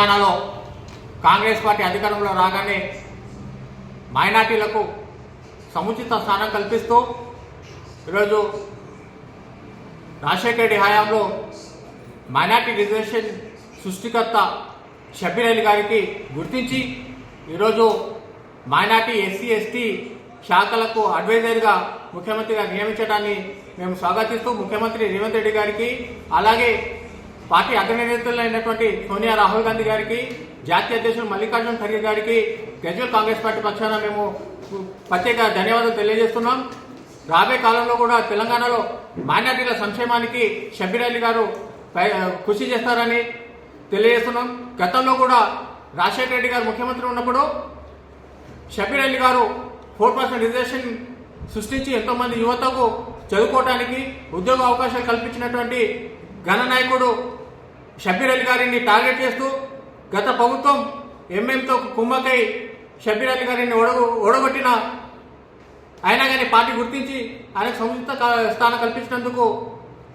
తెలంగాణలో కాంగ్రెస్ పార్టీ అధికారంలో రాగానే మైనార్టీలకు సముచిత స్థానం కల్పిస్తూ ఈరోజు రాజశేఖర రెడ్డి హయాంలో మైనార్టీ రిజర్వేషన్ సృష్టికర్త షబీర్ అలీ గారికి గుర్తించి ఈరోజు మైనార్టీ ఎస్సీ ఎస్టీ శాఖలకు అడ్వైజర్గా ముఖ్యమంత్రిగా నియమించడాన్ని మేము స్వాగతిస్తూ ముఖ్యమంత్రి రేవంత్ రెడ్డి గారికి అలాగే పార్టీ అగ్రనేతలైనటువంటి సోనియా రాహుల్ గాంధీ గారికి జాతీయ అధ్యక్షులు మల్లికార్జున ఖర్గే గారికి గజ్వల్ కాంగ్రెస్ పార్టీ పక్షాన మేము ప్రత్యేక ధన్యవాదాలు తెలియజేస్తున్నాం. రాబోయే కాలంలో కూడా తెలంగాణలో మైనార్టీల సంక్షేమానికి షబీర్ అలీ గారు కృషి చేస్తారని తెలియజేస్తున్నాం. గతంలో కూడా రాజశేఖర రెడ్డి గారు ముఖ్యమంత్రి ఉన్నప్పుడు షబీర్ అలీ గారు ఫోర్ పర్సెంట్ రిజర్వేషన్ సృష్టించి ఎంతోమంది యువతకు చదువుకోవడానికి ఉద్యోగ అవకాశాలు కల్పించినటువంటి ఘన నాయకుడు షబీర్ అలీ గారిని టార్గెట్ చేస్తూ గత ప్రభుత్వం ఎంఎంతో కుమ్మకై షబీర్ అలీ గారిని ఓడగొ ఓడగొట్టిన అయినా కానీ పార్టీ గుర్తించి ఆయనకు సముచిత స్థానం కల్పించినందుకు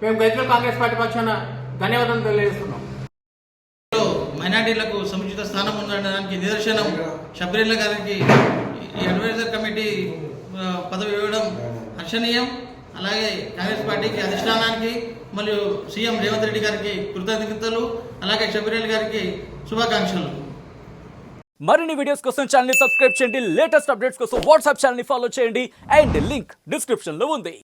మేము గజ్వల్ కాంగ్రెస్ పార్టీ పక్షాన ధన్యవాదాలు తెలియజేస్తున్నాం. మైనార్టీలకు సముచిత స్థానం ఉండడానికి నిదర్శనం షబరీల గారికి ఈ అడ్వైజర్ కమిటీ పదవి ఇవ్వడం హర్షణీయం. అలాగే కాంగ్రెస్ పార్టీకి అధిష్టానానికి మరియు సీఎం రేవంత్ రెడ్డి గారికి కృతజ్ఞతలు అలాగే షబరీల్ గారికి శుభాకాంక్షలు. మరిన్ని వీడియోస్ కోసం ఛానల్ని సబ్స్క్రైబ్ చేయండి. లేటెస్ట్ అప్డేట్స్ కోసం వాట్సాప్ ఛానల్ని ఫాలో చేయండి. అండ్ లింక్ డిస్క్రిప్షన్లో ఉంది.